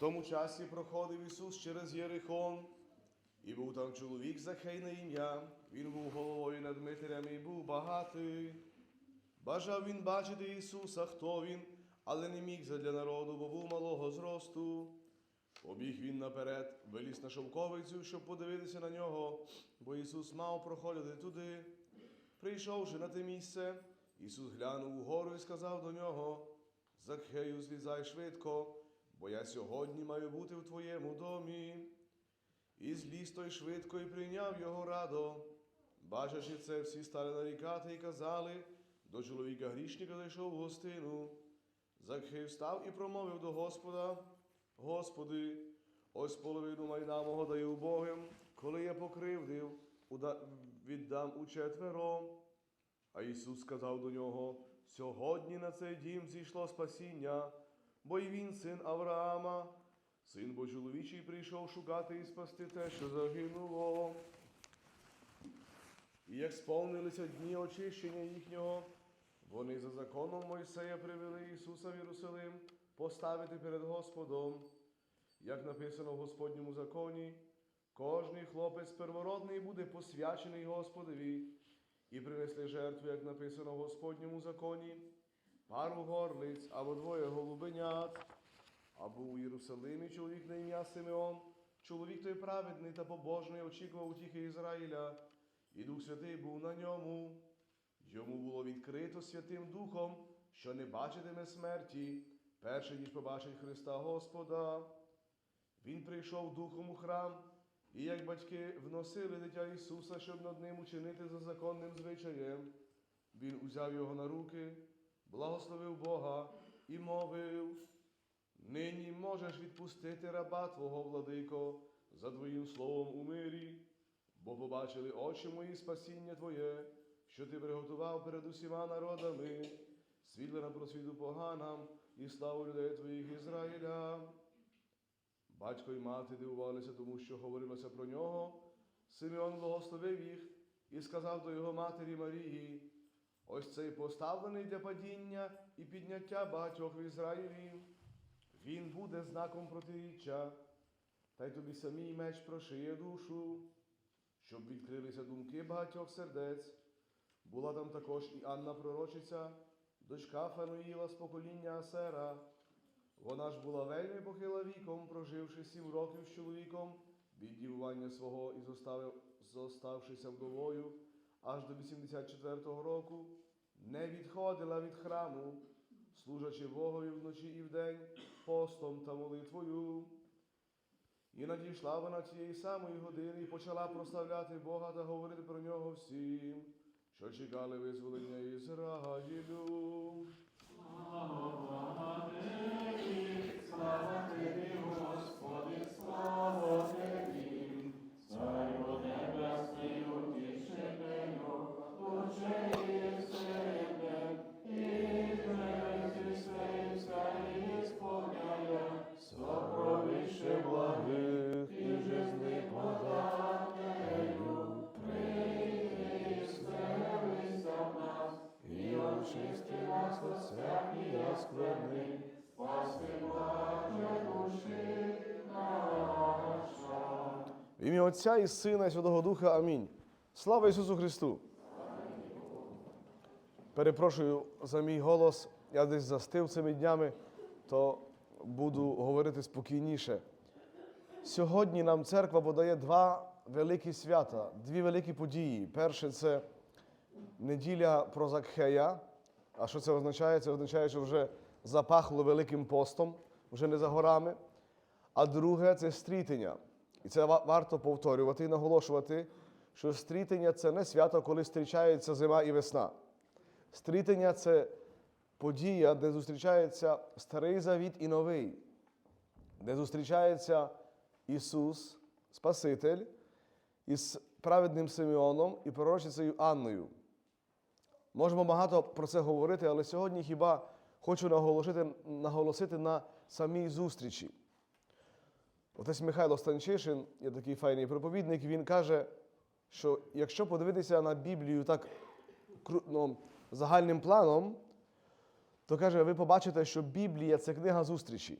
тому часі проходив Ісус через Єрихон, і був там чоловік Захей на ім'я. Він був головою над митарями і був багатий. Бажав він бачити Ісуса, хто він, але не міг задля народу, бо був малого зросту. Побіг він наперед, виліз на шовковицю, щоб подивитися на нього, бо Ісус мав проходити туди. Прийшовши на те місце, Ісус глянув угору і сказав до нього: Закхею, злізай швидко, бо я сьогодні маю бути в твоєму домі. І зліз той швидко і прийняв його радо. Бачачи це, всі стали нарікати і казали, до чоловіка грішника зайшов в гостину. Закхей встав і промовив до Господа: Господи, ось половину майна мого даю убогим, коли я покривдив, віддам у четверо. А Ісус сказав до нього: Сьогодні на цей дім зійшло спасіння, бо й він син Авраама, син бо чоловічий прийшов шукати і спасти те, що загинуло. І як сповнилися дні очищення їхнього, вони за законом Мойсея привели Ісуса в Єрусалим поставити перед Господом, як написано в Господньому законі, кожний хлопець первородний буде посвячений Господові, і принесли жертву, як написано в Господньому законі, пару горлиць або двоє голубенят. А був у Єрусалимі чоловік на ім'я Симеон, чоловік той праведний та побожний очікував утіхи Ізраїля, і Дух Святий був на ньому. Йому було відкрито Святим Духом, що не бачитиме смерті, перше ніж побачить Христа Господа. Він прийшов духом у храм, і як батьки вносили дитя Ісуса, щоб над ним учинити за законним звичаєм. Він узяв його на руки, благословив Бога і мовив. Нині можеш відпустити раба Твого, владико, за Твоїм словом у мирі, бо побачили очі мої спасіння Твоє, що Ти приготував перед усіма народами, світло на просвіту поганам і славу людей Твоїх Ізраїля. Батько і мати дивувалися тому, що говорилося про нього. Симеон благословив їх і сказав до його матері Марії: ось цей поставлений для падіння і підняття багатьох в Ізраїлі. Він буде знаком протиріччя, та й тобі самій меч прошиє душу, щоб відкрилися думки багатьох сердець. Була там також і Анна Пророчиця, дочка Фануїла з покоління Асера. Вона ж була вельми похила віком, проживши сім років з чоловіком від дівування свого і зоставшися вдовою аж до 84-го року, не відходила від храму, служачи Богові вночі і вдень, постом та молитвою. І надійшла вона тієї самої години і почала прославляти Бога та говорити про нього всім, що чекали визволення Ізраїлю. Слава тобі, ім'я Отця і Сина і Святого Духа. Амінь. Слава Ісусу Христу! Перепрошую за мій голос. Я десь застив цими днями, то буду говорити спокійніше. Сьогодні нам церква подає два великі свята, дві великі події. Перше це неділя про Закхея. А що це означає? Це означає, що вже запахло великим постом, вже не за горами. А друге це стрітення. І це варто повторювати і наголошувати, що стрітення це не свято, коли зустрічається зима і весна. Стрітення це подія, де зустрічається старий завіт і новий, де зустрічається Ісус, Спаситель, із праведним Симеоном і пророчицею Анною. Можемо багато про це говорити, але сьогодні хіба хочу наголосити, наголосити на самій зустрічі. Отець Михайло Станчишин, є такий файний проповідник, він каже, що якщо подивитися на Біблію так ну, загальним планом, то каже, ви побачите, що Біблія це книга зустрічі.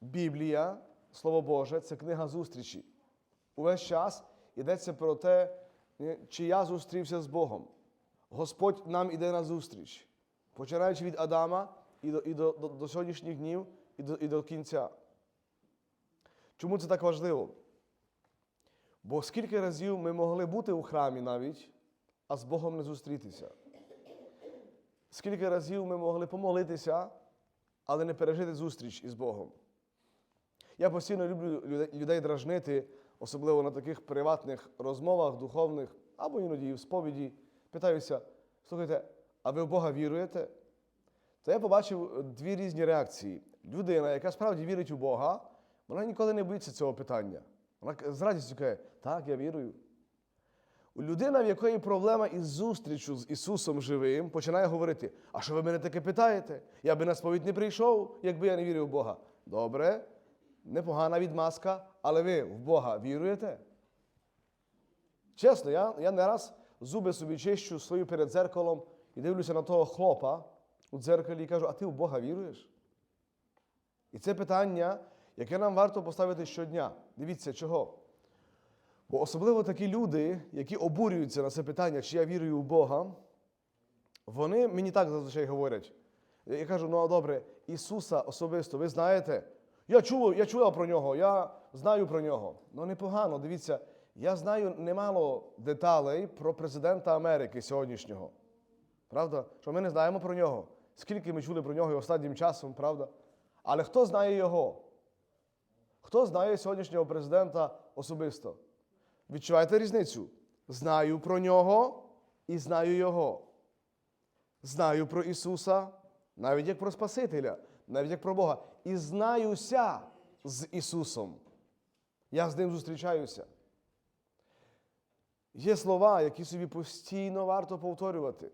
Біблія, Слово Боже, це книга зустрічі. Увесь час йдеться про те, чи я зустрівся з Богом. Господь нам іде на зустріч, починаючи від Адама і до, і до, до, до сьогоднішніх днів, і до, і до кінця. Чому це так важливо? Бо скільки разів ми могли бути у храмі навіть, а з Богом не зустрітися? Скільки разів ми могли помолитися, але не пережити зустріч із Богом? Я постійно люблю людей- дражнити, особливо на таких приватних розмовах, духовних, або іноді в сповіді. Питаюся, слухайте, а ви в Бога віруєте? То я побачив дві різні реакції. Людина, яка справді вірить у Бога, вона ніколи не боїться цього питання. Вона з радістю каже, так, я вірую. Людина, в якої проблема із зустрічю з Ісусом живим, починає говорити: а що ви мене таке питаєте? Я би на сповідь не прийшов, якби я не вірив в Бога. Добре, непогана відмазка, але ви в Бога віруєте? Чесно, я, я не раз зуби собі чищу свою перед дзеркалом і дивлюся на того хлопа у дзеркалі і кажу, а ти в Бога віруєш? І це питання, яке нам варто поставити щодня. Дивіться, чого? Бо особливо такі люди, які обурюються на це питання, чи я вірую в Бога, вони мені так зазвичай говорять. Я кажу, ну а добре, Ісуса особисто, ви знаєте? Я чув, я чула про нього, я знаю про нього. Ну непогано, дивіться, я знаю немало деталей про президента Америки сьогоднішнього. Правда? Що ми не знаємо про нього. Скільки ми чули про нього останнім часом, правда? Але хто знає його? Хто знає сьогоднішнього президента особисто? Відчуваєте різницю? Знаю про нього і знаю його. Знаю про Ісуса, навіть як про Спасителя, навіть як про Бога. І знаюся з Ісусом. Я з Ним зустрічаюся. Є слова, які собі постійно варто повторювати.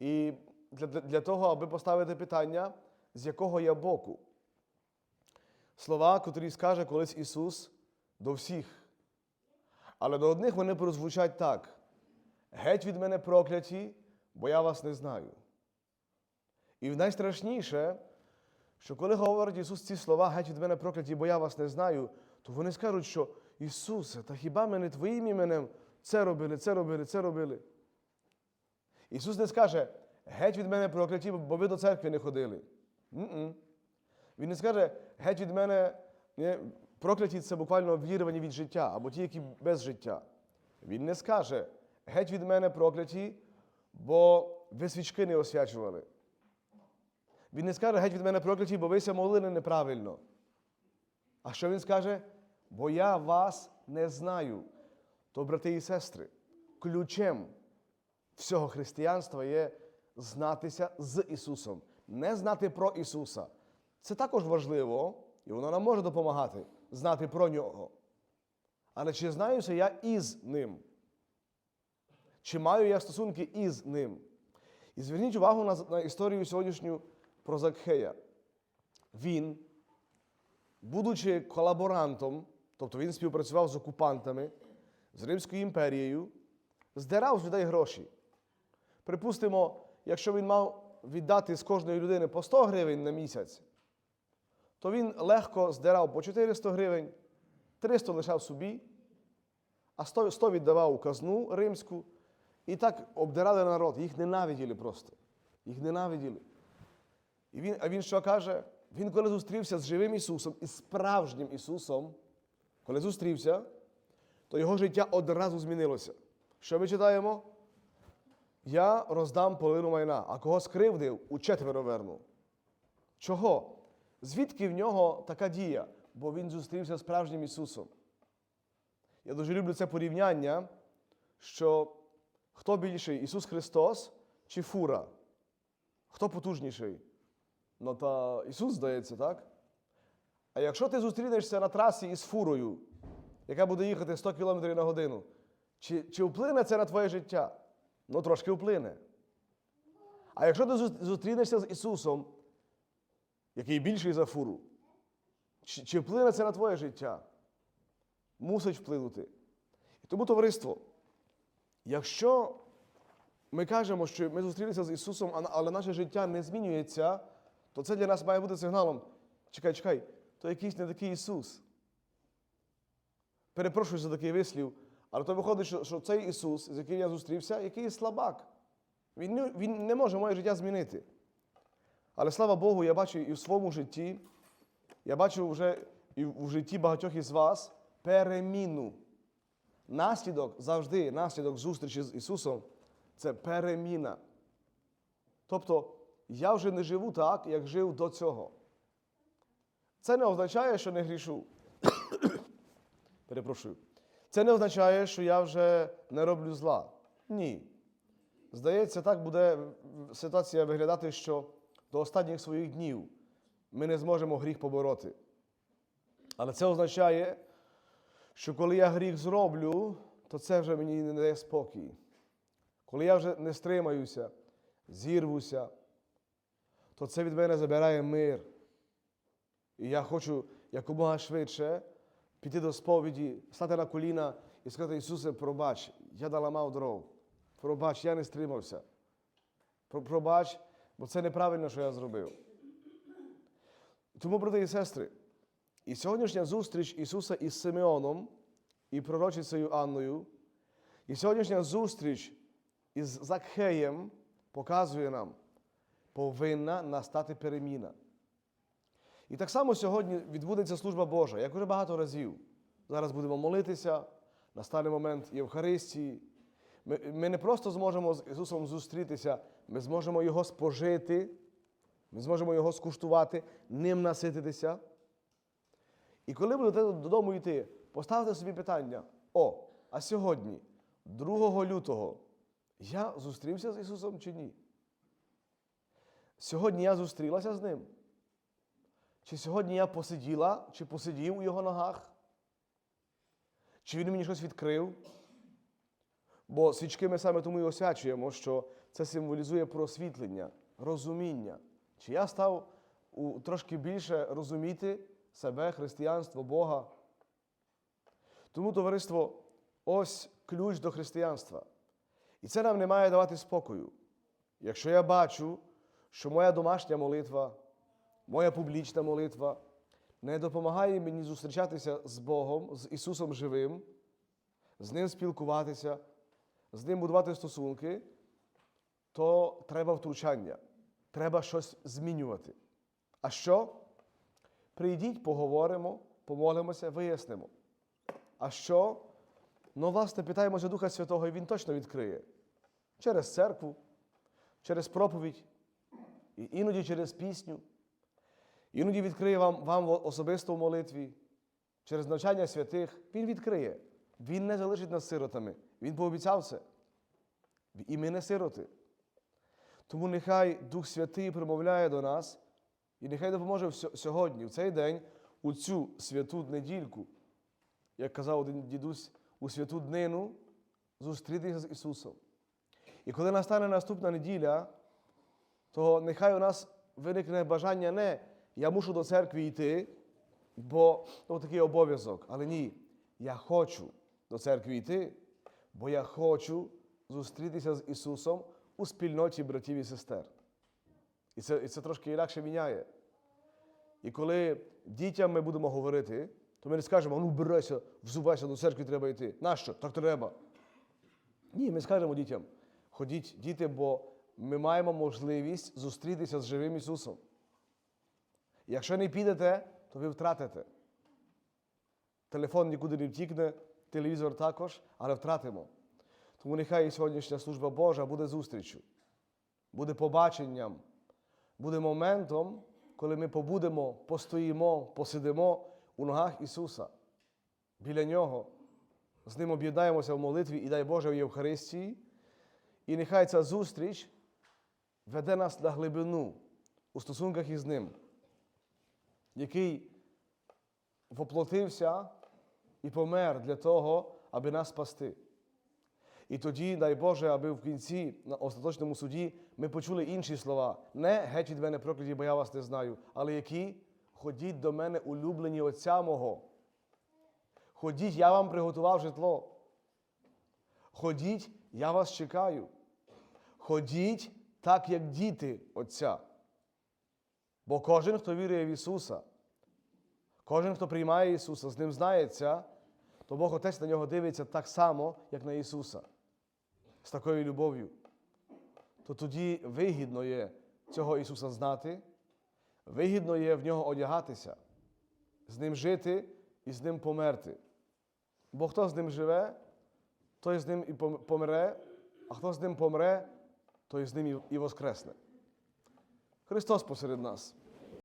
І для, для, того, аби поставити питання, з якого я боку. Слова, котрі скаже колись Ісус до всіх. Але до одних вони прозвучать так: геть від мене прокляті, бо я вас не знаю. І найстрашніше, що коли говорить Ісус ці слова, геть від мене прокляті, бо я вас не знаю, то вони скажуть, що Ісусе, та хіба ми не Твоїм іменем це робили, це робили, це робили. Ісус не скаже, геть від мене прокляті, бо ви до церкви не ходили. М-м. Він не скаже, геть від мене ні, прокляті це буквально вірвані від життя, або ті, які без життя. Він не скаже, геть від мене прокляті, бо ви свічки не освячували. Він не скаже, геть від мене прокляті, бо ви ся молили неправильно. А що він скаже? Бо я вас не знаю. То, брати і сестри, ключем всього християнства є знатися з Ісусом, не знати про Ісуса. Це також важливо, і воно нам може допомагати знати про Нього. Але чи знаюся я із Ним? Чи маю я стосунки із Ним? І зверніть увагу на, на історію сьогоднішню про Закхея. Він, будучи колаборантом, тобто він співпрацював з окупантами, з Римською імперією, здирав з людей гроші. Припустимо, якщо він мав віддати з кожної людини по 100 гривень на місяць, то він легко здирав по 400 гривень, 300 лишав собі, а 100 100 віддавав у казну римську. І так обдирали народ, їх ненавиділи просто. Їх ненавиділи. І він, а він що каже? Він, коли зустрівся з живим Ісусом і справжнім Ісусом, коли зустрівся, то його життя одразу змінилося. Що ми читаємо? Я роздам половину майна, а кого скривдив, у четверо верну. Чого? Звідки в нього така дія? Бо він зустрівся з справжнім Ісусом. Я дуже люблю це порівняння, що хто більший Ісус Христос чи фура? Хто потужніший? Ну та Ісус здається, так? А якщо ти зустрінешся на трасі із фурою, яка буде їхати 100 км на годину, чи, чи вплине це на твоє життя? Ну, трошки вплине. А якщо ти зустрінешся з Ісусом, який більший за фуру, чи, чи вплине це на твоє життя? Мусить вплинути. І тому, товариство, якщо ми кажемо, що ми зустрілися з Ісусом, але наше життя не змінюється, то це для нас має бути сигналом. Чекай, чекай, то якийсь не такий Ісус. Перепрошую за такий вислів, але то виходить, що, що цей Ісус, з яким я зустрівся, якийсь слабак. Він він не може моє життя змінити. Але слава Богу, я бачу і в своєму житті, я бачу вже і в житті багатьох із вас переміну. Наслідок завжди, наслідок зустрічі з Ісусом це переміна. Тобто, я вже не живу так, як жив до цього. Це не означає, що не грішу. Перепрошую. Це не означає, що я вже не роблю зла. Ні. Здається, так буде ситуація виглядати, що до останніх своїх днів ми не зможемо гріх побороти. Але це означає, що коли я гріх зроблю, то це вже мені не дає спокій. Коли я вже не стримаюся, зірвуся, то це від мене забирає мир. І я хочу якомога швидше піти до сповіді, стати на коліна і сказати, Ісусе, пробач, я наламав дров. Пробач, я не стримався. Пробач, бо це неправильно, що я зробив. Тому, брати і сестри, і сьогоднішня зустріч Ісуса із Симеоном і пророчицею Анною, і сьогоднішня зустріч із Закхеєм показує нам, повинна настати переміна. І так само сьогодні відбудеться служба Божа, як вже багато разів. Зараз будемо молитися, настане момент Євхаристії. Ми, ми не просто зможемо з Ісусом зустрітися, ми зможемо Його спожити, ми зможемо Його скуштувати, ним насититися. І коли будете додому йти, поставте собі питання: о, а сьогодні, 2 лютого, я зустрівся з Ісусом чи ні? Сьогодні я зустрілася з Ним. Чи сьогодні я посиділа, чи посидів у Його ногах? Чи Він мені щось відкрив? Бо свічки ми саме тому і освячуємо, що це символізує просвітлення, розуміння. Чи я став у, трошки більше розуміти себе, християнство, Бога? Тому, товариство, ось ключ до християнства. І це нам не має давати спокою. Якщо я бачу, що моя домашня молитва, моя публічна молитва не допомагає мені зустрічатися з Богом, з Ісусом живим, з Ним спілкуватися, з Ним будувати стосунки, то треба втручання, треба щось змінювати. А що? Прийдіть, поговоримо, помолимося, вияснимо. А що? Ну, власне, питаємося Духа Святого, і Він точно відкриє. Через церкву, через проповідь, і іноді через пісню. Іноді відкриє вам, вам особисто в молитві, через навчання святих. Він відкриє. Він не залишить нас сиротами. Він пообіцяв це. І ми не сироти. Тому нехай Дух Святий промовляє до нас, і нехай допоможе сьогодні, в цей день, у цю святу недільку, як казав один дідусь, у святу днину зустрітися з Ісусом. І коли настане наступна неділя, то нехай у нас виникне бажання не я мушу до церкви йти, бо ну, такий обов'язок. Але ні, я хочу до церкви йти, бо я хочу зустрітися з Ісусом у спільноті братів і сестер. І це, і це трошки інакше міняє. І коли дітям ми будемо говорити, то ми не скажемо, ну бирайся, взувайся, до церкви треба йти. Нащо? Так треба. Ні, ми скажемо дітям, ходіть, діти, бо ми маємо можливість зустрітися з живим Ісусом. Якщо не підете, то ви втратите. Телефон нікуди не втікне, телевізор також, але втратимо. Тому нехай і сьогоднішня служба Божа буде зустрічю, буде побаченням, буде моментом, коли ми побудемо, постоїмо, посидимо у ногах Ісуса, біля Нього, з Ним об'єднаємося в молитві і дай Боже в Євхаристії. І нехай ця зустріч веде нас на глибину у стосунках із Ним, який воплотився і помер для того, аби нас спасти. І тоді, дай Боже, аби в кінці на остаточному суді ми почули інші слова. Не геть від мене прокляті, бо я вас не знаю, але які ходіть до мене, улюблені Отця мого. Ходіть, я вам приготував житло. Ходіть, я вас чекаю. Ходіть так, як діти Отця. Бо кожен, хто вірує в Ісуса, Кожен, хто приймає Ісуса, з ним знається, то Бог Отець на нього дивиться так само, як на Ісуса, з такою любов'ю. То тоді вигідно є цього Ісуса знати, вигідно є в нього одягатися, з ним жити і з ним померти. Бо хто з ним живе, той з ним і помре, а хто з ним помре, той з ним і- воскресне. Христос посеред нас.